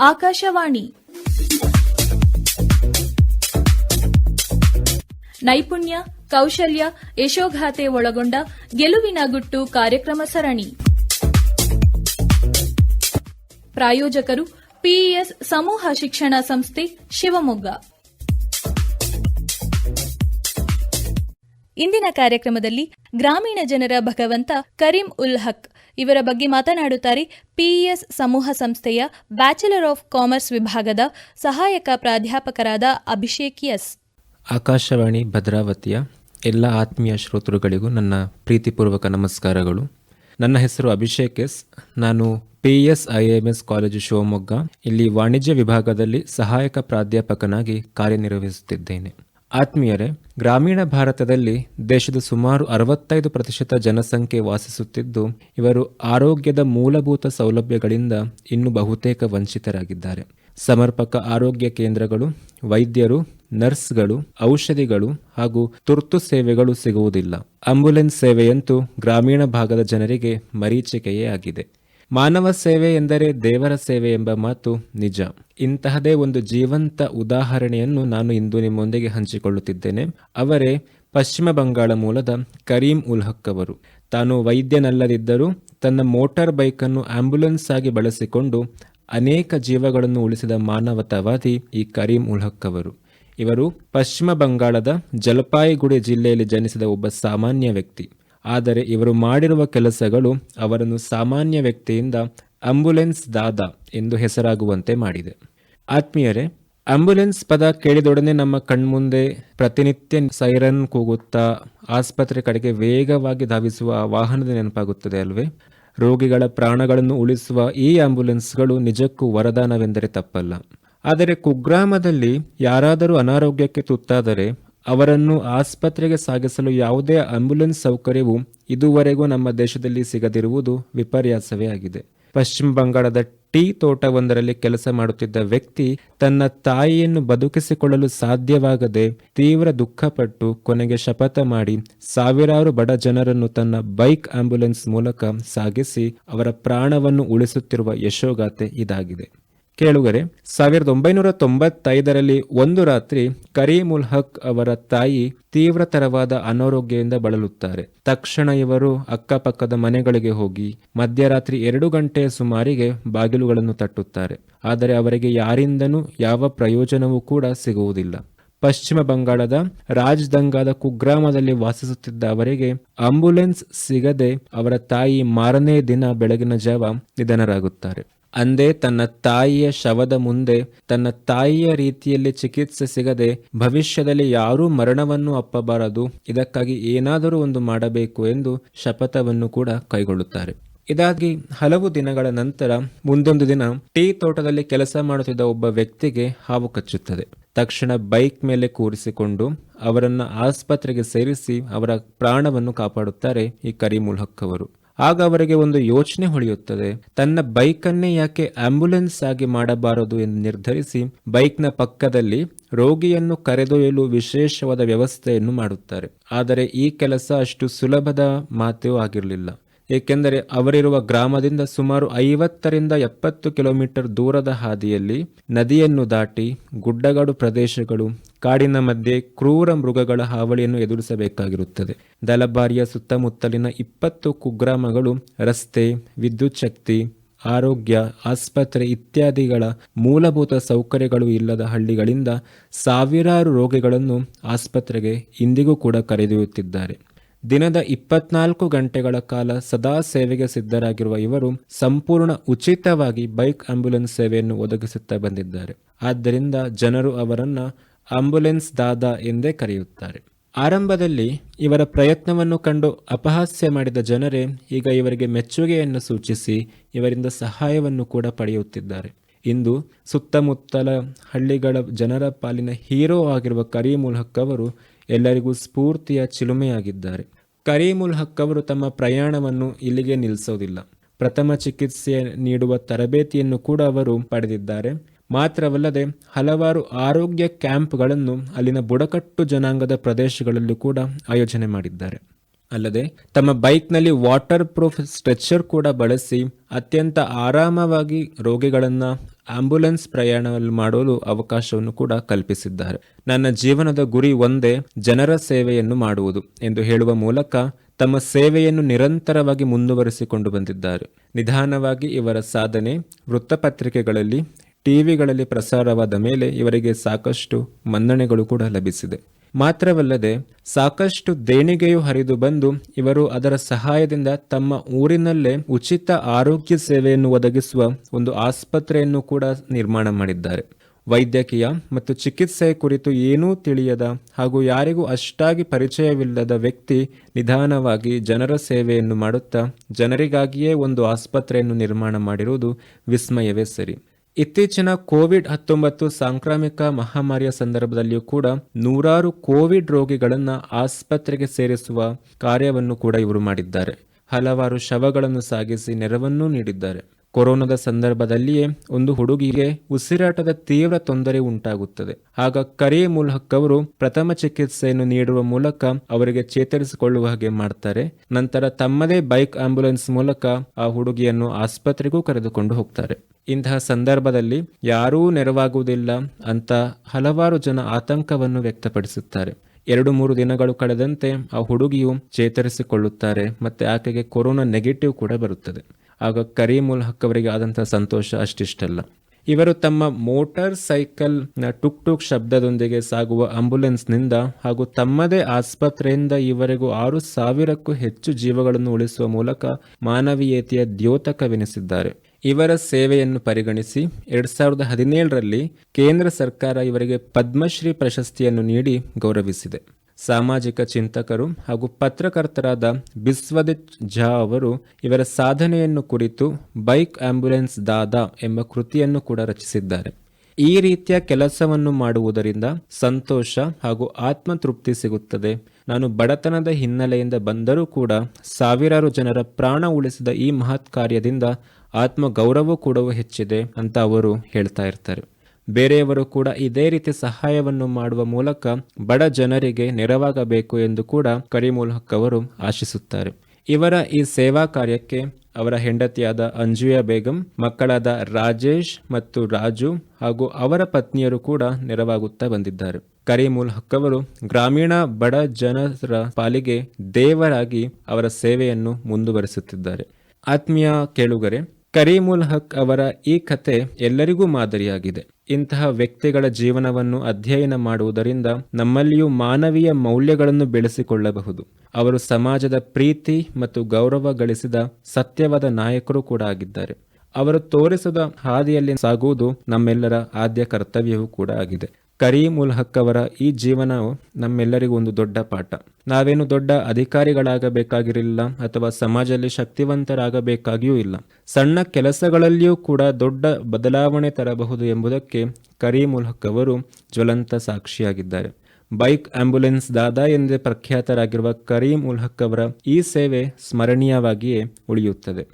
ಆಕಾಶವಾಣಿ. ನೈಪುಣ್ಯ, ಕೌಶಲ್ಯ, ಯಶೋಗಾಥೆ ಒಳಗೊಂಡ ಗೆಲುವಿನ ಗುಟ್ಟು ಕಾರ್ಯಕ್ರಮ ಸರಣಿ. ಪ್ರಾಯೋಜಕರು ಪಿಇಎಸ್ ಸಮೂಹ ಶಿಕ್ಷಣ ಸಂಸ್ಥೆ ಶಿವಮೊಗ್ಗ. ಇಂದಿನ ಕಾರ್ಯಕ್ರಮದಲ್ಲಿ ಗ್ರಾಮೀಣ ಜನರ ಭಗವಂತ ಕರೀಂ ಉಲ್ ಹಕ್ ಇವರ ಬಗ್ಗೆ ಮಾತನಾಡುತ್ತಾರೆ ಪಿಇಎಸ್ ಸಮೂಹ ಸಂಸ್ಥೆಯ ಬ್ಯಾಚುಲರ್ ಆಫ್ ಕಾಮರ್ಸ್ ವಿಭಾಗದ ಸಹಾಯಕ ಪ್ರಾಧ್ಯಾಪಕರಾದ ಅಭಿಷೇಕ್ ಎಸ್. ಆಕಾಶವಾಣಿ, ಭದ್ರಾವತಿಯ ಎಲ್ಲ ಆತ್ಮೀಯ ಶ್ರೋತೃಗಳಿಗೂ ನನ್ನ ಪ್ರೀತಿಪೂರ್ವಕ ನಮಸ್ಕಾರಗಳು. ನನ್ನ ಹೆಸರು ಅಭಿಷೇಕ್ ಎಸ್. ನಾನು P S I M S college Shivamogga. ಇಲ್ಲಿ ವಾಣಿಜ್ಯ ವಿಭಾಗದಲ್ಲಿ ಸಹಾಯಕ ಪ್ರಾಧ್ಯಾಪಕನಾಗಿ ಕಾರ್ಯನಿರ್ವಹಿಸುತ್ತಿದ್ದೇನೆ. ಆತ್ಮೀಯರೇ, ಗ್ರಾಮೀಣ ಭಾರತದಲ್ಲಿ ದೇಶದ ಸುಮಾರು ಅರವತ್ತೈದು ಪ್ರತಿಶತ ಜನಸಂಖ್ಯೆ ವಾಸಿಸುತ್ತಿದ್ದು, ಇವರು ಆರೋಗ್ಯದ ಮೂಲಭೂತ ಸೌಲಭ್ಯಗಳಿಂದ ಇನ್ನೂ ಬಹುತೇಕ ವಂಚಿತರಾಗಿದ್ದಾರೆ. ಸಮರ್ಪಕ ಆರೋಗ್ಯ ಕೇಂದ್ರಗಳು, ವೈದ್ಯರು, ನರ್ಸ್ಗಳು, ಔಷಧಿಗಳು ಹಾಗೂ ತುರ್ತು ಸೇವೆಗಳು ಸಿಗುವುದಿಲ್ಲ. ಆಂಬ್ಯುಲೆನ್ಸ್ ಸೇವೆಯಂತೂ ಗ್ರಾಮೀಣ ಭಾಗದ ಜನರಿಗೆ ಮರೀಚಿಕೆಯೇ ಆಗಿದೆ. ಮಾನವ ಸೇವೆ ಎಂದರೆ ದೇವರ ಸೇವೆ ಎಂಬ ಮಾತು ನಿಜ. ಇಂತಹದೇ ಒಂದು ಜೀವಂತ ಉದಾಹರಣೆಯನ್ನು ನಾನು ಇಂದು ನಿಮ್ಮೊಂದಿಗೆ ಹಂಚಿಕೊಳ್ಳುತ್ತಿದ್ದೇನೆ. ಅವರೇ ಪಶ್ಚಿಮ ಬಂಗಾಳ ಮೂಲದ ಕರೀಂ ಉಲ್ ಅವರು. ತಾನು ವೈದ್ಯನಲ್ಲದಿದ್ದರೂ ತನ್ನ ಮೋಟಾರ್ ಬೈಕನ್ನು ಆಂಬ್ಯುಲೆನ್ಸ್ ಆಗಿ ಬಳಸಿಕೊಂಡು ಅನೇಕ ಜೀವಗಳನ್ನು ಉಳಿಸಿದ ಮಾನವತಾವಾದಿ ಈ ಕರೀಂ ಉಲ್ ಅವರು. ಇವರು ಪಶ್ಚಿಮ ಬಂಗಾಳದ ಜಲಪಾಯಿಗುಡಿ ಜಿಲ್ಲೆಯಲ್ಲಿ ಜನಿಸಿದ ಒಬ್ಬ ಸಾಮಾನ್ಯ ವ್ಯಕ್ತಿ. ಆದರೆ ಇವರು ಮಾಡಿರುವ ಕೆಲಸಗಳು ಅವರನ್ನು ಸಾಮಾನ್ಯ ವ್ಯಕ್ತಿಯಿಂದ ಆಂಬ್ಯುಲೆನ್ಸ್ ದಾದ ಎಂದು ಹೆಸರಾಗುವಂತೆ ಮಾಡಿದೆ. ಆತ್ಮೀಯರೇ ಆಂಬ್ಯುಲೆನ್ಸ್ ಪದ ಕೇಳಿದೊಡನೆ ನಮ್ಮ ಕಣ್ಮುಂದೆ ಪ್ರತಿನಿತ್ಯ ಸೈರನ್ ಕೂಗುತ್ತಾ ಆಸ್ಪತ್ರೆ ಕಡೆಗೆ ವೇಗವಾಗಿ ಧಾವಿಸುವ ವಾಹನದ ನೆನಪಾಗುತ್ತದೆ ಅಲ್ವೇ? ರೋಗಿಗಳ ಪ್ರಾಣಗಳನ್ನು ಉಳಿಸುವ ಈ ಆಂಬ್ಯುಲೆನ್ಸ್ಗಳು ನಿಜಕ್ಕೂ ವರದಾನವೆಂದರೆ ತಪ್ಪಲ್ಲ. ಆದರೆ ಕುಗ್ರಾಮದಲ್ಲಿ ಯಾರಾದರೂ ಅನಾರೋಗ್ಯಕ್ಕೆ ತುತ್ತಾದರೆ ಅವರನ್ನು ಆಸ್ಪತ್ರೆಗೆ ಸಾಗಿಸಲು ಯಾವುದೇ ಆಂಬ್ಯುಲೆನ್ಸ್ ಸೌಕರ್ಯವು ಇದುವರೆಗೂ ನಮ್ಮ ದೇಶದಲ್ಲಿ ಸಿಗದಿರುವುದು ವಿಪರ್ಯಾಸವೇ ಆಗಿದೆ. ಪಶ್ಚಿಮ ಬಂಗಾಳದ ಟೀ ತೋಟವೊಂದರಲ್ಲಿ ಕೆಲಸ ಮಾಡುತ್ತಿದ್ದ ವ್ಯಕ್ತಿ ತನ್ನ ತಾಯಿಯನ್ನು ಬದುಕಿಸಿಕೊಳ್ಳಲು ಸಾಧ್ಯವಾಗದೆ ತೀವ್ರ ದುಃಖಪಟ್ಟು ಕೊನೆಗೆ ಶಪಥ ಮಾಡಿ ಸಾವಿರಾರು ಬಡ ಜನರನ್ನು ತನ್ನ ಬೈಕ್ ಆಂಬ್ಯುಲೆನ್ಸ್ ಮೂಲಕ ಸಾಗಿಸಿ ಅವರ ಪ್ರಾಣವನ್ನು ಉಳಿಸುತ್ತಿರುವ ಯಶೋಗಾಥೆ ಇದಾಗಿದೆ. ಕೇಳುಗರೆ, ಸಾವಿರದ ಒಂಬೈನೂರ ತೊಂಬತ್ತೈದರಲ್ಲಿ ಒಂದು ರಾತ್ರಿ ಕರೀಮುಲ್ ಹಕ್ ಅವರ ತಾಯಿ ತೀವ್ರತರವಾದ ಅನಾರೋಗ್ಯದಿಂದ ಬಳಲುತ್ತಾರೆ. ತಕ್ಷಣ ಇವರು ಅಕ್ಕಪಕ್ಕದ ಮನೆಗಳಿಗೆ ಹೋಗಿ ಮಧ್ಯರಾತ್ರಿ ಎರಡು ಗಂಟೆಯ ಸುಮಾರಿಗೆ ಬಾಗಿಲುಗಳನ್ನು ತಟ್ಟುತ್ತಾರೆ. ಆದರೆ ಅವರಿಗೆ ಯಾರಿಂದನೂ ಯಾವ ಪ್ರಯೋಜನವೂ ಕೂಡ ಸಿಗುವುದಿಲ್ಲ. ಪಶ್ಚಿಮ ಬಂಗಾಳದ ರಾಜ್ದಂಗಾದ ಕುಗ್ರಾಮದಲ್ಲಿ ವಾಸಿಸುತ್ತಿದ್ದ ಅವರಿಗೆ ಆಂಬ್ಯುಲೆನ್ಸ್ ಸಿಗದೆ ಅವರ ತಾಯಿ ಮಾರನೇ ದಿನ ಬೆಳಗಿನ ಜಾವ ನಿಧನರಾಗುತ್ತಾರೆ. ಅಂದೇ ತನ್ನ ತಾಯಿಯ ಶವದ ಮುಂದೆ ತನ್ನ ತಾಯಿಯ ರೀತಿಯಲ್ಲಿ ಚಿಕಿತ್ಸೆ ಸಿಗದೆ ಭವಿಷ್ಯದಲ್ಲಿ ಯಾರೂ ಮರಣವನ್ನು ಅಪ್ಪಬಾರದು. ಇದಕ್ಕಾಗಿ ಏನಾದರೂ ಒಂದು ಮಾಡಬೇಕು ಎಂದು ಶಪಥವನ್ನು ಕೂಡ ಕೈಗೊಳ್ಳುತ್ತಾರೆ. ಇದಾಗಿ ಹಲವು ದಿನಗಳ ನಂತರ ಮುಂದೊಂದು ದಿನ ಟೀ ತೋಟದಲ್ಲಿ ಕೆಲಸ ಮಾಡುತ್ತಿದ್ದ ಒಬ್ಬ ವ್ಯಕ್ತಿಗೆ ಹಾವು ಕಚ್ಚುತ್ತದೆ. ತಕ್ಷಣ ಬೈಕ್ ಮೇಲೆ ಕೂರಿಸಿಕೊಂಡು ಅವರನ್ನು ಆಸ್ಪತ್ರೆಗೆ ಸೇರಿಸಿ ಅವರ ಪ್ರಾಣವನ್ನು ಕಾಪಾಡುತ್ತಾರೆ ಈ ಕರಿಮೂಲ್ ಹಕ್ ಅವರು ಆಗ ಅವರಿಗೆ ಒಂದು ಯೋಚನೆ ಹೊಳೆಯುತ್ತದೆ. ತನ್ನ ಬೈಕನ್ನೇ ಯಾಕೆ ಆಂಬ್ಯುಲೆನ್ಸ್ ಆಗಿ ಮಾಡಬಾರದು ಎಂದು ನಿರ್ಧರಿಸಿ ಬೈಕ್ನ ಪಕ್ಕದಲ್ಲಿ ರೋಗಿಯನ್ನು ಕರೆದೊಯ್ಯಲು ವಿಶೇಷವಾದ ವ್ಯವಸ್ಥೆಯನ್ನು ಮಾಡುತ್ತಾರೆ. ಆದರೆ ಈ ಕೆಲಸ ಅಷ್ಟು ಸುಲಭದ ಮಾತೂ ಆಗಿರಲಿಲ್ಲ. ಏಕೆಂದರೆ ಅವರಿರುವ ಗ್ರಾಮದಿಂದ ಸುಮಾರು ಐವತ್ತರಿಂದ ಎಪ್ಪತ್ತು ಕಿಲೋಮೀಟರ್ ದೂರದ ಹಾದಿಯಲ್ಲಿ ನದಿಯನ್ನು ದಾಟಿ ಗುಡ್ಡಗಾಡು ಪ್ರದೇಶಗಳು, ಕಾಡಿನ ಮಧ್ಯೆ ಕ್ರೂರ ಮೃಗಗಳ ಹಾವಳಿಯನ್ನು ಎದುರಿಸಬೇಕಾಗಿರುತ್ತದೆ. ದಲಬಾರಿಯ ಸುತ್ತಮುತ್ತಲಿನ ಇಪ್ಪತ್ತು ಕುಗ್ರಾಮಗಳು, ರಸ್ತೆ, ವಿದ್ಯುತ್ ಶಕ್ತಿ, ಆರೋಗ್ಯ, ಆಸ್ಪತ್ರೆ ಇತ್ಯಾದಿಗಳ ಮೂಲಭೂತ ಸೌಕರ್ಯಗಳು ಇಲ್ಲದ ಹಳ್ಳಿಗಳಿಂದ ಸಾವಿರಾರು ರೋಗಿಗಳನ್ನು ಆಸ್ಪತ್ರೆಗೆ ಇಂದಿಗೂ ಕೂಡ ಕರೆದೊಯ್ಯುತ್ತಿದ್ದಾರೆ. ದಿನದ ಇಪ್ಪತ್ನಾಲ್ಕು ಗಂಟೆಗಳ ಕಾಲ ಸದಾ ಸೇವೆಗೆ ಸಿದ್ಧರಾಗಿರುವ ಇವರು ಸಂಪೂರ್ಣ ಉಚಿತವಾಗಿ ಬೈಕ್ ಆಂಬ್ಯುಲೆನ್ಸ್ ಸೇವೆಯನ್ನು ಒದಗಿಸುತ್ತಾ ಬಂದಿದ್ದಾರೆ. ಆದ್ದರಿಂದ ಜನರು ಅವರನ್ನ ಆಂಬ್ಯುಲೆನ್ಸ್ ದಾದಾ ಎಂದೇ ಕರೆಯುತ್ತಾರೆ. ಆರಂಭದಲ್ಲಿ ಇವರ ಪ್ರಯತ್ನವನ್ನು ಕಂಡು ಅಪಹಾಸ್ಯ ಮಾಡಿದ ಜನರೇ ಈಗ ಇವರಿಗೆ ಮೆಚ್ಚುಗೆಯನ್ನು ಸೂಚಿಸಿ ಇವರಿಂದ ಸಹಾಯವನ್ನು ಕೂಡ ಪಡೆಯುತ್ತಿದ್ದಾರೆ. ಇಂದು ಸುತ್ತಮುತ್ತಲ ಹಳ್ಳಿಗಳ ಜನರ ಪಾಲಿನ ಹೀರೋ ಆಗಿರುವ ಕರೀಮುಲ್ ಹಕ್ ಅವರು ಎಲ್ಲರಿಗೂ ಸ್ಫೂರ್ತಿಯ ಚಿಲುಮೆಯಾಗಿದ್ದಾರೆ. ಕರೀಮುಲ್ ಹಕ್ ಅವರು ತಮ್ಮ ಪ್ರಯಾಣವನ್ನು ಇಲ್ಲಿಗೆ ನಿಲ್ಲಿಸೋದಿಲ್ಲ. ಪ್ರಥಮ ಚಿಕಿತ್ಸೆ ನೀಡುವ ತರಬೇತಿಯನ್ನು ಕೂಡ ಅವರು ಪಡೆದಿದ್ದಾರೆ. ಮಾತ್ರವಲ್ಲದೆ, ಹಲವಾರು ಆರೋಗ್ಯ ಕ್ಯಾಂಪ್ಗಳನ್ನು ಅಲ್ಲಿನ ಬುಡಕಟ್ಟು ಜನಾಂಗದ ಪ್ರದೇಶಗಳಲ್ಲೂ ಕೂಡ ಆಯೋಜನೆ ಮಾಡಿದ್ದಾರೆ. ಅಲ್ಲದೆ, ತಮ್ಮ ಬೈಕ್ನಲ್ಲಿ ವಾಟರ್ ಪ್ರೂಫ್ ಸ್ಟ್ರೆಚರ್ ಕೂಡ ಬಳಸಿ ಅತ್ಯಂತ ಆರಾಮವಾಗಿ ರೋಗಿಗಳನ್ನು ಆಂಬ್ಯುಲೆನ್ಸ್ ಪ್ರಯಾಣ ಮಾಡಲು ಅವಕಾಶವನ್ನು ಕೂಡ ಕಲ್ಪಿಸಿದ್ದಾರೆ. ನನ್ನ ಜೀವನದ ಗುರಿ ಒಂದೇ, ಜನರ ಸೇವೆಯನ್ನು ಮಾಡುವುದು ಎಂದು ಹೇಳುವ ಮೂಲಕ ತಮ್ಮ ಸೇವೆಯನ್ನು ನಿರಂತರವಾಗಿ ಮುಂದುವರಿಸಿಕೊಂಡು ಬಂದಿದ್ದಾರೆ. ನಿಧಾನವಾಗಿ ಇವರ ಸಾಧನೆ ವೃತ್ತಪತ್ರಿಕೆಗಳಲ್ಲಿ, ಟಿವಿಗಳಲ್ಲಿ ಪ್ರಸಾರವಾದ ಮೇಲೆ ಇವರಿಗೆ ಸಾಕಷ್ಟು ಮನ್ನಣೆಗಳು ಕೂಡ ಲಭಿಸಿದೆ. ಮಾತ್ರವಲ್ಲದೆ ಸಾಕಷ್ಟು ದೇಣಿಗೆಯು ಹರಿದು ಬಂದು ಇವರು ಅದರ ಸಹಾಯದಿಂದ ತಮ್ಮ ಊರಿನಲ್ಲೇ ಉಚಿತ ಆರೋಗ್ಯ ಸೇವೆಯನ್ನು ಒದಗಿಸುವ ಒಂದು ಆಸ್ಪತ್ರೆಯನ್ನು ಕೂಡ ನಿರ್ಮಾಣ ಮಾಡಿದ್ದಾರೆ. ವೈದ್ಯಕೀಯ ಮತ್ತು ಚಿಕಿತ್ಸೆ ಕುರಿತು ಏನೂ ತಿಳಿಯದ ಹಾಗೂ ಯಾರಿಗೂ ಅಷ್ಟಾಗಿ ಪರಿಚಯವಿಲ್ಲದ ವ್ಯಕ್ತಿ ನಿಧಾನವಾಗಿ ಜನರ ಸೇವೆಯನ್ನು ಮಾಡುತ್ತಾ ಜನರಿಗಾಗಿಯೇ ಒಂದು ಆಸ್ಪತ್ರೆಯನ್ನು ನಿರ್ಮಾಣ ಮಾಡಿರುವುದು ವಿಸ್ಮಯವೇ ಸರಿ. ಇತ್ತೀಚಿನ ಕೋವಿಡ್ ಹತ್ತೊಂಬತ್ತು ಸಾಂಕ್ರಾಮಿಕ ಮಹಾಮಾರಿಯ ಸಂದರ್ಭದಲ್ಲಿಯೂ ಕೂಡ ನೂರಾರು ಕೋವಿಡ್ ರೋಗಿಗಳನ್ನು ಆಸ್ಪತ್ರೆಗೆ ಸೇರಿಸುವ ಕಾರ್ಯವನ್ನು ಕೂಡ ಇವರು ಮಾಡಿದ್ದಾರೆ. ಹಲವಾರು ಶವಗಳನ್ನು ಸಾಗಿಸಿ ನೆರವನ್ನೂ ನೀಡಿದ್ದಾರೆ. ಕೊರೋನಾದ ಸಂದರ್ಭದಲ್ಲಿಯೇ ಒಂದು ಹುಡುಗಿಗೆ ಉಸಿರಾಟದ ತೀವ್ರ ತೊಂದರೆ ಉಂಟಾಗುತ್ತದೆ. ಆಗ ಕರೆ ಮೂಲಕವರು ಪ್ರಥಮ ಚಿಕಿತ್ಸೆಯನ್ನು ನೀಡುವ ಮೂಲಕ ಅವರಿಗೆ ಚೇತರಿಸಿಕೊಳ್ಳುವ ಹಾಗೆ ಮಾಡ್ತಾರೆ. ನಂತರ ತಮ್ಮದೇ ಬೈಕ್ ಆಂಬ್ಯುಲೆನ್ಸ್ ಮೂಲಕ ಆ ಹುಡುಗಿಯನ್ನು ಆಸ್ಪತ್ರೆಗೂ ಕರೆದುಕೊಂಡು ಹೋಗ್ತಾರೆ. ಇಂತಹ ಸಂದರ್ಭದಲ್ಲಿ ಯಾರೂ ನೆರವಾಗುವುದಿಲ್ಲ ಅಂತ ಹಲವಾರು ಜನ ಆತಂಕವನ್ನು ವ್ಯಕ್ತಪಡಿಸುತ್ತಾರೆ. ಎರಡು ಮೂರು ದಿನಗಳು ಕಳೆದಂತೆ ಆ ಹುಡುಗಿಯು ಚೇತರಿಸಿಕೊಳ್ಳುತ್ತಾರೆ ಮತ್ತೆ ಆಕೆಗೆ ಕೊರೋನಾ ನೆಗೆಟಿವ್ ಕೂಡ ಬರುತ್ತದೆ. ಆಗ ಕರೀಮುಲ್ ಹಕ್ ಅವರಿಗೆ ಆದಂತಹ ಸಂತೋಷ ಅಷ್ಟಿಷ್ಟಲ್ಲ. ಇವರು ತಮ್ಮ ಮೋಟಾರ್ ಸೈಕಲ್ ಟುಕ್ ಟುಕ್ ಶಬ್ದದೊಂದಿಗೆ ಸಾಗುವ ಆಂಬ್ಯುಲೆನ್ಸ್ನಿಂದ ಹಾಗೂ ತಮ್ಮದೇ ಆಸ್ಪತ್ರೆಯಿಂದ ಇವರೆಗೂ ಆರು ಸಾವಿರಕ್ಕೂ ಹೆಚ್ಚು ಜೀವಗಳನ್ನು ಉಳಿಸುವ ಮೂಲಕ ಮಾನವೀಯತೆಯ ದ್ಯೋತಕವೆನಿಸಿದ್ದಾರೆ. ಇವರ ಸೇವೆಯನ್ನು ಪರಿಗಣಿಸಿ ಎರಡ್ ಸಾವಿರದ ಹದಿನೇಳರಲ್ಲಿ ಕೇಂದ್ರ ಸರ್ಕಾರ ಇವರಿಗೆ ಪದ್ಮಶ್ರೀ ಪ್ರಶಸ್ತಿಯನ್ನು ನೀಡಿ ಗೌರವಿಸಿದೆ. ಸಾಮಾಜಿಕ ಚಿಂತಕರು ಹಾಗೂ ಪತ್ರಕರ್ತರಾದ ಬಿಸ್ವದಿತ್ ಝಾ ಅವರು ಇವರ ಸಾಧನೆಯನ್ನು ಕುರಿತು ಬೈಕ್ ಆಂಬ್ಯುಲೆನ್ಸ್ ದಾದಾ ಎಂಬ ಕೃತಿಯನ್ನು ಕೂಡ ರಚಿಸಿದ್ದಾರೆ. ಈ ರೀತಿಯ ಕೆಲಸವನ್ನು ಮಾಡುವುದರಿಂದ ಸಂತೋಷ ಹಾಗೂ ಆತ್ಮತೃಪ್ತಿ ಸಿಗುತ್ತದೆ. ನಾನು ಬಡತನದ ಹಿನ್ನೆಲೆಯಿಂದ ಬಂದರೂ ಕೂಡ ಸಾವಿರಾರು ಜನರ ಪ್ರಾಣ ಉಳಿಸಿದ ಈ ಮಹತ್ ಕಾರ್ಯದಿಂದ ಆತ್ಮ ಗೌರವ ಕೂಡ ಹೆಚ್ಚಿದೆ ಅಂತ ಅವರು ಹೇಳ್ತಾ ಇರ್ತಾರೆ. ಬೇರೆಯವರು ಕೂಡ ಇದೇ ರೀತಿ ಸಹಾಯವನ್ನು ಮಾಡುವ ಮೂಲಕ ಬಡ ಜನರಿಗೆ ನೆರವಾಗಬೇಕು ಎಂದು ಕೂಡ ಕರೀಮುಲ್ ಹಕ್ ಅವರು ಆಶಿಸುತ್ತಾರೆ. ಇವರ ಈ ಸೇವಾ ಕಾರ್ಯಕ್ಕೆ ಅವರ ಹೆಂಡತಿಯಾದ ಅಂಜುಯಾ ಬೇಗಂ, ಮಕ್ಕಳಾದ ರಾಜೇಶ್ ಮತ್ತು ರಾಜು ಹಾಗೂ ಅವರ ಪತ್ನಿಯರು ಕೂಡ ನೆರವಾಗುತ್ತಾ ಬಂದಿದ್ದಾರೆ. ಕರೀಮುಲ್ ಹಕ್ ಅವರು ಗ್ರಾಮೀಣ ಬಡ ಜನರ ಪಾಲಿಗೆ ದೇವರಾಗಿ ಅವರ ಸೇವೆಯನ್ನು ಮುಂದುವರಿಸುತ್ತಿದ್ದಾರೆ. ಆತ್ಮೀಯ ಕೇಳುಗರೆ ಕರೀಮುಲ್ ಹಕ್ ಅವರ ಈ ಕತೆ ಎಲ್ಲರಿಗೂ ಮಾದರಿಯಾಗಿದೆ. ಇಂತಹ ವ್ಯಕ್ತಿಗಳ ಜೀವನವನ್ನು ಅಧ್ಯಯನ ಮಾಡುವುದರಿಂದ ನಮ್ಮಲ್ಲಿಯೂ ಮಾನವೀಯ ಮೌಲ್ಯಗಳನ್ನು ಬೆಳೆಸಿಕೊಳ್ಳಬಹುದು. ಅವರು ಸಮಾಜದ ಪ್ರೀತಿ ಮತ್ತು ಗೌರವ ಗಳಿಸಿದ ಸತ್ಯವಾದ ನಾಯಕರು ಕೂಡ ಆಗಿದ್ದಾರೆ. ಅವರು ತೋರಿಸಿದ ಹಾದಿಯಲ್ಲಿ ಸಾಗುವುದು ನಮ್ಮೆಲ್ಲರ ಆದ್ಯ ಕರ್ತವ್ಯವೂ ಕೂಡ ಆಗಿದೆ. ಕರೀಂ ಉಲ್ ಹಕ್ ಅವರ ಈ ಜೀವನವು ನಮ್ಮೆಲ್ಲರಿಗೂ ಒಂದು ದೊಡ್ಡ ಪಾಠ. ನಾವೇನು ದೊಡ್ಡ ಅಧಿಕಾರಿಗಳಾಗಬೇಕಾಗಿರಲಿಲ್ಲ ಅಥವಾ ಸಮಾಜದಲ್ಲಿ ಶಕ್ತಿವಂತರಾಗಬೇಕಾಗಿಯೂ ಇಲ್ಲ. ಸಣ್ಣ ಕೆಲಸಗಳಲ್ಲಿಯೂ ಕೂಡ ದೊಡ್ಡ ಬದಲಾವಣೆ ತರಬಹುದು ಎಂಬುದಕ್ಕೆ ಕರೀಂ ಉಲ್ ಹಕ್ ಅವರು ಜ್ವಲಂತ ಸಾಕ್ಷಿಯಾಗಿದ್ದಾರೆ. ಬೈಕ್ ಆಂಬ್ಯುಲೆನ್ಸ್ ದಾದಾ ಎಂದೇ ಪ್ರಖ್ಯಾತರಾಗಿರುವ ಕರೀಂ ಉಲ್ ಹಕ್ ಅವರ ಈ ಸೇವೆ ಸ್ಮರಣೀಯವಾಗಿಯೇ ಉಳಿಯುತ್ತದೆ.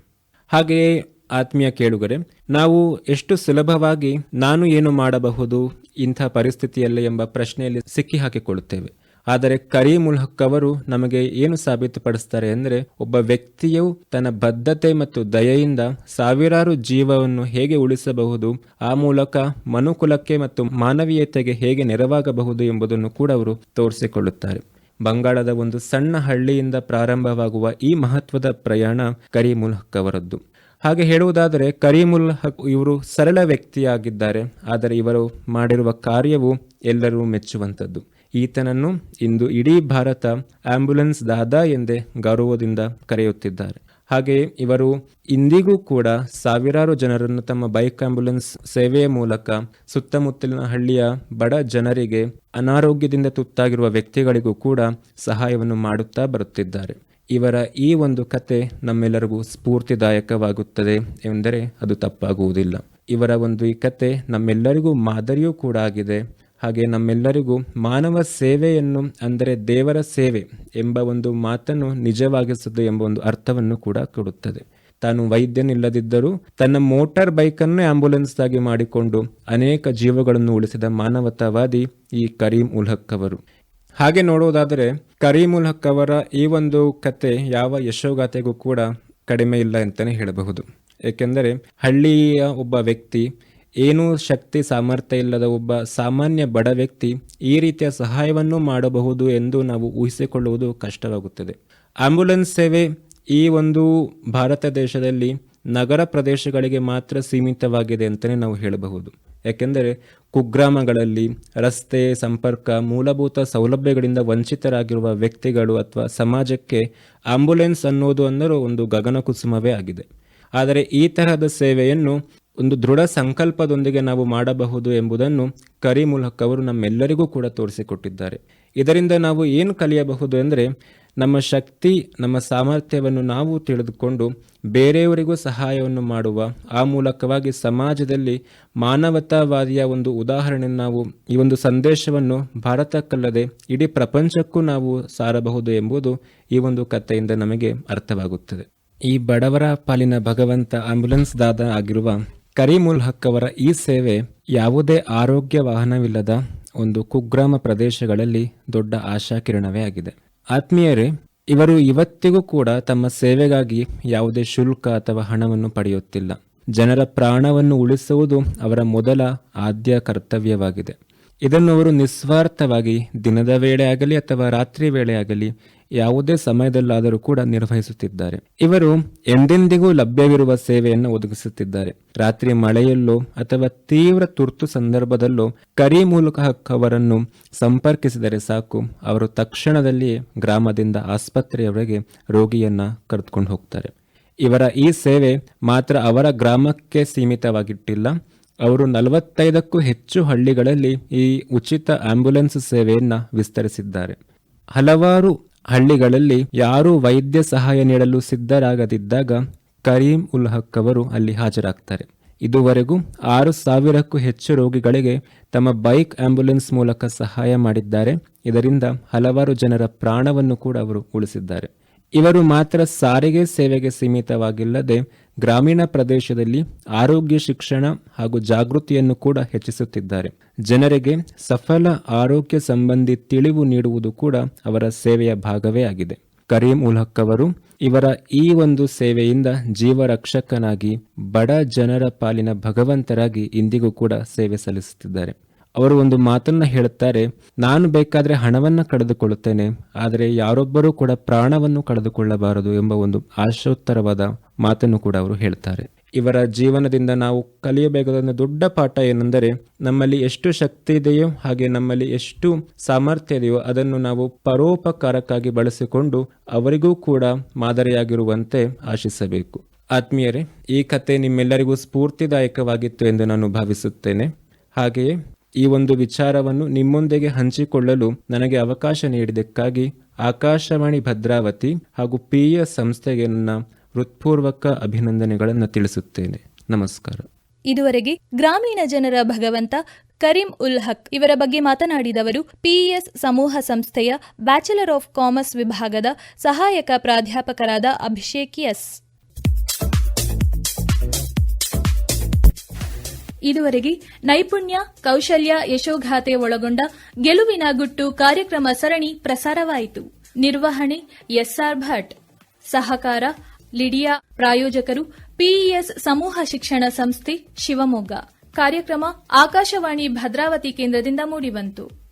ಹಾಗೆಯೇ ಆತ್ಮೀಯ ಕೇಳುಗರೆ, ನಾವು ಎಷ್ಟು ಸುಲಭವಾಗಿ ನಾನು ಏನು ಮಾಡಬಹುದು, ಇಂಥ ಪರಿಸ್ಥಿತಿಯಲ್ಲಿ ಎಂಬ ಪ್ರಶ್ನೆಯಲ್ಲಿ ಸಿಕ್ಕಿ ಹಾಕಿಕೊಳ್ಳುತ್ತೇವೆ ಆದರೆ ಕರೀಮುಲ್ ಹಕ್ ಅವರು ನಮಗೆ ಏನು ಸಾಬೀತುಪಡಿಸ್ತಾರೆ ಅಂದರೆ, ಒಬ್ಬ ವ್ಯಕ್ತಿಯು ತನ್ನ ಬದ್ಧತೆ ಮತ್ತು ದಯೆಯಿಂದ ಸಾವಿರಾರು ಜೀವವನ್ನು ಹೇಗೆ ಉಳಿಸಬಹುದು, ಆ ಮೂಲಕ ಮನುಕುಲಕ್ಕೆ ಮತ್ತು ಮಾನವೀಯತೆಗೆ ಹೇಗೆ ನೆರವಾಗಬಹುದು ಎಂಬುದನ್ನು ಕೂಡ ಅವರು ತೋರಿಸಿಕೊಳ್ಳುತ್ತಾರೆ. ಬಂಗಾಳದ ಒಂದು ಸಣ್ಣ ಹಳ್ಳಿಯಿಂದ ಪ್ರಾರಂಭವಾಗುವ ಈ ಮಹತ್ವದ ಪ್ರಯಾಣ ಕರೀಮುಲ್ ಹಕ್ ಅವರದ್ದು. ಹಾಗೆ ಹೇಳುವುದಾದರೆ ಕರೀಮುಲ್ ಹಕ್ ಇವರು ಸರಳ ವ್ಯಕ್ತಿಯಾಗಿದ್ದಾರೆ, ಆದರೆ ಇವರು ಮಾಡಿರುವ ಕಾರ್ಯವು ಎಲ್ಲರೂ ಮೆಚ್ಚುವಂಥದ್ದು. ಈತನನ್ನು ಇಂದು ಇಡೀ ಭಾರತ ಆಂಬ್ಯುಲೆನ್ಸ್ ದಾದಾ ಎಂದೇ ಗೌರವದಿಂದ ಕರೆಯುತ್ತಿದ್ದಾರೆ. ಹಾಗೆಯೇ ಇವರು ಇಂದಿಗೂ ಕೂಡ ಸಾವಿರಾರು ಜನರನ್ನು ತಮ್ಮ ಬೈಕ್ ಆಂಬ್ಯುಲೆನ್ಸ್ ಸೇವೆಯ ಮೂಲಕ ಸುತ್ತಮುತ್ತಲಿನ ಹಳ್ಳಿಯ ಬಡ ಜನರಿಗೆ ಅನಾರೋಗ್ಯದಿಂದ ತುತ್ತಾಗಿರುವ ವ್ಯಕ್ತಿಗಳಿಗೂ ಕೂಡ ಸಹಾಯವನ್ನು ಮಾಡುತ್ತಾ ಬರುತ್ತಿದ್ದಾರೆ. ಇವರ ಈ ಒಂದು ಕತೆ ನಮ್ಮೆಲ್ಲರಿಗೂ ಸ್ಫೂರ್ತಿದಾಯಕವಾಗುತ್ತದೆ ಎಂದರೆ ಅದು ತಪ್ಪಾಗುವುದಿಲ್ಲ. ಇವರ ಒಂದು ಈ ಕತೆ ನಮ್ಮೆಲ್ಲರಿಗೂ ಮಾದರಿಯೂ ಕೂಡ ಆಗಿದೆ. ಹಾಗೆ ನಮ್ಮೆಲ್ಲರಿಗೂ ಮಾನವ ಸೇವೆಯನ್ನು, ಅಂದರೆ ದೇವರ ಸೇವೆ ಎಂಬ ಒಂದು ಮಾತನ್ನು ನಿಜವಾಗಿಸುತ್ತದೆ ಎಂಬ ಒಂದು ಅರ್ಥವನ್ನು ಕೂಡ ಕೊಡುತ್ತದೆ. ತಾನು ವೈದ್ಯನಿಲ್ಲದಿದ್ದರೂ ತನ್ನ ಮೋಟಾರ್ ಬೈಕನ್ನೇ ಆಂಬ್ಯುಲೆನ್ಸ್ ಆಗಿ ಮಾಡಿಕೊಂಡು ಅನೇಕ ಜೀವಗಳನ್ನು ಉಳಿಸಿದ ಮಾನವತಾವಾದಿ ಈ ಕರೀಂ ಉಲ್ಹಕ್ ಅವರು. ಹಾಗೆ ನೋಡುವುದಾದರೆ ಕರೀಮುಲ್ ಹಕ್ ಅವರ ಈ ಒಂದು ಕತೆ ಯಾವ ಯಶೋಗಾಥೆಗೂ ಕೂಡ ಕಡಿಮೆ ಇಲ್ಲ ಅಂತಲೇ ಹೇಳಬಹುದು. ಏಕೆಂದರೆ ಹಳ್ಳಿಯ ಒಬ್ಬ ವ್ಯಕ್ತಿ, ಏನೂ ಶಕ್ತಿ ಸಾಮರ್ಥ್ಯ ಇಲ್ಲದ ಒಬ್ಬ ಸಾಮಾನ್ಯ ಬಡ ವ್ಯಕ್ತಿ ಈ ರೀತಿಯ ಸಹಾಯವನ್ನು ಮಾಡಬಹುದು ಎಂದು ನಾವು ಊಹಿಸಿಕೊಳ್ಳುವುದು ಕಷ್ಟವಾಗುತ್ತದೆ. ಆಂಬ್ಯುಲೆನ್ಸ್ ಸೇವೆ ಈ ಒಂದು ಭಾರತ ದೇಶದಲ್ಲಿ ನಗರ ಪ್ರದೇಶಗಳಿಗೆ ಮಾತ್ರ ಸೀಮಿತವಾಗಿದೆ ಅಂತಲೇ ನಾವು ಹೇಳಬಹುದು. ಯಾಕೆಂದರೆ ಕುಗ್ರಾಮಗಳಲ್ಲಿ ರಸ್ತೆ, ಸಂಪರ್ಕ, ಮೂಲಭೂತ ಸೌಲಭ್ಯಗಳಿಂದ ವಂಚಿತರಾಗಿರುವ ವ್ಯಕ್ತಿಗಳು ಅಥವಾ ಸಮಾಜಕ್ಕೆ ಆಂಬ್ಯುಲೆನ್ಸ್ ಅನ್ನೋದು ಅನ್ನೋ ಒಂದು ಗಗನ ಕುಸುಮವೇ ಆಗಿದೆ. ಆದರೆ ಈ ತರಹದ ಸೇವೆಯನ್ನು ಒಂದು ದೃಢ ಸಂಕಲ್ಪದೊಂದಿಗೆ ನಾವು ಮಾಡಬಹುದು ಎಂಬುದನ್ನು ಕರಿ ಮೂಲಕ ಅವರು ನಮ್ಮೆಲ್ಲರಿಗೂ ಕೂಡ ತೋರಿಸಿಕೊಟ್ಟಿದ್ದಾರೆ. ಇದರಿಂದ ನಾವು ಏನು ಕಲಿಯಬಹುದು ಅಂದರೆ ನಮ್ಮ ಶಕ್ತಿ, ನಮ್ಮ ಸಾಮರ್ಥ್ಯವನ್ನು ನಾವು ತಿಳಿದುಕೊಂಡು ಬೇರೆಯವರಿಗೂ ಸಹಾಯವನ್ನು ಮಾಡುವ, ಆ ಮೂಲಕವಾಗಿ ಸಮಾಜದಲ್ಲಿ ಮಾನವತಾವಾದಿಯ ಒಂದು ಉದಾಹರಣೆ ನಾವು, ಈ ಒಂದು ಸಂದೇಶವನ್ನು ಭಾರತಕ್ಕಲ್ಲದೆ ಇಡೀ ಪ್ರಪಂಚಕ್ಕೂ ನಾವು ಸಾರಬಹುದು ಎಂಬುದು ಈ ಒಂದು ಕಥೆಯಿಂದ ನಮಗೆ ಅರ್ಥವಾಗುತ್ತದೆ. ಈ ಬಡವರ ಪಾಲಿನ ಭಗವಂತ ಆಂಬ್ಯುಲೆನ್ಸ್ ದಾದ ಆಗಿರುವ ಕರೀಮುಲ್ ಹಕ್ ಅವರ ಈ ಸೇವೆ ಯಾವುದೇ ಆರೋಗ್ಯ ವಾಹನವಿಲ್ಲದ ಒಂದು ಕುಗ್ರಾಮ ಪ್ರದೇಶಗಳಲ್ಲಿ ದೊಡ್ಡ ಆಶಾಕಿರಣವೇ ಆಗಿದೆ. ಆತ್ಮೀಯರೇ, ಇವರು ಇವತ್ತಿಗೂ ಕೂಡ ತಮ್ಮ ಸೇವೆಗಾಗಿ ಯಾವುದೇ ಶುಲ್ಕ ಅಥವಾ ಹಣವನ್ನು ಪಡೆಯುತ್ತಿಲ್ಲ. ಜನರ ಪ್ರಾಣವನ್ನು ಉಳಿಸುವುದು ಅವರ ಮೊದಲ ಆದ್ಯ ಕರ್ತವ್ಯವಾಗಿದೆ. ಇದನ್ನು ಅವರು ನಿಸ್ವಾರ್ಥವಾಗಿ ದಿನದ ವೇಳೆ ಆಗಲಿ ಅಥವಾ ರಾತ್ರಿ ವೇಳೆ ಆಗಲಿ ಯಾವುದೇ ಸಮಯದಲ್ಲಾದರೂ ಕೂಡ ನಿರ್ವಹಿಸುತ್ತಿದ್ದಾರೆ. ಇವರು ಎಂದೆಂದಿಗೂ ಲಭ್ಯವಿರುವ ಸೇವೆಯನ್ನು ಒದಗಿಸುತ್ತಿದ್ದಾರೆ. ರಾತ್ರಿ ಮಳೆಯಲ್ಲೋ ಅಥವಾ ತೀವ್ರ ತುರ್ತು ಸಂದರ್ಭದಲ್ಲೋ ಕರಿ ಮೂಲಕ ಅವರನ್ನು ಸಂಪರ್ಕಿಸಿದರೆ ಸಾಕು. ಅವರು ತಕ್ಷಣದಲ್ಲಿಯೇ ಗ್ರಾಮದಿಂದ ಆಸ್ಪತ್ರೆಯವರೆಗೆ ರೋಗಿಯನ್ನ ಕರೆದುಕೊಂಡು ಹೋಗ್ತಾರೆ. ಇವರ ಈ ಸೇವೆ ಮಾತ್ರ ಅವರ ಗ್ರಾಮಕ್ಕೆ ಸೀಮಿತವಾಗಿಟ್ಟಿಲ್ಲ. ಅವರು ನಲವತ್ತೈದಕ್ಕೂ ಹೆಚ್ಚು ಹಳ್ಳಿಗಳಲ್ಲಿ ಈ ಉಚಿತ ಆಂಬ್ಯುಲೆನ್ಸ್ ಸೇವೆಯನ್ನು ವಿಸ್ತರಿಸಿದ್ದಾರೆ. ಹಲವಾರು ಹಳ್ಳಿಗಳಲ್ಲಿ ಯಾರೂ ವೈದ್ಯ ಸಹಾಯ ನೀಡಲು ಸಿದ್ಧರಾಗದಿದ್ದಾಗ ಕರೀಂ ಉಲ್ ಹಕ್ ಅವರು ಅಲ್ಲಿ ಹಾಜರಾಗ್ತಾರೆ. ಇದುವರೆಗೂ ಆರು ಸಾವಿರಕ್ಕೂ ಹೆಚ್ಚು ರೋಗಿಗಳಿಗೆ ತಮ್ಮ ಬೈಕ್ ಆಂಬ್ಯುಲೆನ್ಸ್ ಮೂಲಕ ಸಹಾಯ ಮಾಡಿದ್ದಾರೆ. ಇದರಿಂದ ಹಲವಾರು ಜನರ ಪ್ರಾಣವನ್ನು ಕೂಡ ಅವರು ಉಳಿಸಿದ್ದಾರೆ. ಇವರು ಮಾತ್ರ ಸಾರಿಗೆ ಸೇವೆಗೆ ಸೀಮಿತವಾಗಿಲ್ಲದೆ ಗ್ರಾಮೀಣ ಪ್ರದೇಶದಲ್ಲಿ ಆರೋಗ್ಯ ಶಿಕ್ಷಣ ಹಾಗೂ ಜಾಗೃತಿಯನ್ನು ಕೂಡ ಹೆಚ್ಚಿಸುತ್ತಿದ್ದಾರೆ. ಜನರಿಗೆ ಸಫಲ ಆರೋಗ್ಯ ಸಂಬಂಧಿ ತಿಳಿವು ನೀಡುವುದು ಕೂಡ ಅವರ ಸೇವೆಯ ಭಾಗವೇ ಆಗಿದೆ. ಕರೀಂ ಉಲ್ ಹಕ್ ಅವರು, ಇವರ ಈ ಒಂದು ಸೇವೆಯಿಂದ ಜೀವ ರಕ್ಷಕನಾಗಿ ಬಡ ಜನರ ಪಾಲಿನ ಭಗವಂತರಾಗಿ ಇಂದಿಗೂ ಕೂಡ ಸೇವೆ ಸಲ್ಲಿಸುತ್ತಿದ್ದಾರೆ. ಅವರು ಒಂದು ಮಾತನ್ನ ಹೇಳುತ್ತಾರೆ, ನಾನು ಬೇಕಾದ್ರೆ ಹಣವನ್ನು ಕಳೆದುಕೊಳ್ಳುತ್ತೇನೆ, ಆದರೆ ಯಾರೊಬ್ಬರೂ ಕೂಡ ಪ್ರಾಣವನ್ನು ಕಳೆದುಕೊಳ್ಳಬಾರದು ಎಂಬ ಒಂದು ಆಶೋತ್ತರವಾದ ಮಾತನ್ನು ಕೂಡ ಅವರು ಹೇಳ್ತಾರೆ. ಇವರ ಜೀವನದಿಂದ ನಾವು ಕಲಿಯಬೇಕಾದ ದೊಡ್ಡ ಪಾಠ ಏನೆಂದರೆ ನಮ್ಮಲ್ಲಿ ಎಷ್ಟು ಶಕ್ತಿ ಇದೆಯೋ ಹಾಗೆ ನಮ್ಮಲ್ಲಿ ಎಷ್ಟು ಸಾಮರ್ಥ್ಯ ಇದೆಯೋ ಅದನ್ನು ನಾವು ಪರೋಪಕಾರಕ್ಕಾಗಿ ಬಳಸಿಕೊಂಡು ಅವರಿಗೂ ಕೂಡ ಮಾದರಿಯಾಗಿರುವಂತೆ ಆಶಿಸಬೇಕು. ಆತ್ಮೀಯರೇ, ಈ ಕತೆ ನಿಮ್ಮೆಲ್ಲರಿಗೂ ಸ್ಫೂರ್ತಿದಾಯಕವಾಗಿತ್ತು ಎಂದು ನಾನು ಭಾವಿಸುತ್ತೇನೆ. ಹಾಗೆಯೇ ಈ ಒಂದು ವಿಚಾರವನ್ನು ನಿಮ್ಮೊಂದಿಗೆ ಹಂಚಿಕೊಳ್ಳಲು ನನಗೆ ಅವಕಾಶ ನೀಡಿದ್ದಕ್ಕಾಗಿ ಆಕಾಶವಾಣಿ ಭದ್ರಾವತಿ ಹಾಗೂ ಪಿ ಸಂಸ್ಥೆಗೆ ನನ್ನ ಹೃತ್ಪೂರ್ವಕ ಅಭಿನಂದನೆಗಳನ್ನು ತಿಳಿಸುತ್ತೇನೆ. ನಮಸ್ಕಾರ. ಇದುವರೆಗೆ ಗ್ರಾಮೀಣ ಜನರ ಭಗವಂತ ಕರೀಂ ಉಲ್ ಹಕ್ ಇವರ ಬಗ್ಗೆ ಮಾತನಾಡಿದವರು ಪಿಇಎಸ್ ಸಮೂಹ ಸಂಸ್ಥೆಯ ಬ್ಯಾಚಲರ್ ಆಫ್ ಕಾಮರ್ಸ್ ವಿಭಾಗದ ಸಹಾಯಕ ಪ್ರಾಧ್ಯಾಪಕರಾದ ಅಭಿಷೇಕ್ ಎಸ್. ಇದುವರೆಗೆ ನೈಪುಣ್ಯ ಕೌಶಲ್ಯ ಯಶೋಗಾಥೆ ಒಳಗೊಂಡ ಗೆಲುವಿನ ಗುಟ್ಟು ಕಾರ್ಯಕ್ರಮ ಸರಣಿ ಪ್ರಸಾರವಾಯಿತು. ನಿರ್ವಹಣೆ ಎಸ್ಆರ್ ಭಟ್. ಸಹಕಾರ ಲಿಡಿಯಾ ಪ್ರಾಯೋಜಕರು ಪಿಇಎಸ್ ಸಮೂಹ ಶಿಕ್ಷಣ ಸಂಸ್ಥೆ ಶಿವಮೊಗ್ಗ. ಕಾರ್ಯಕ್ರಮ ಆಕಾಶವಾಣಿ ಭದ್ರಾವತಿ ಕೇಂದ್ರದಿಂದ ಮೂಡಿಬಂತು.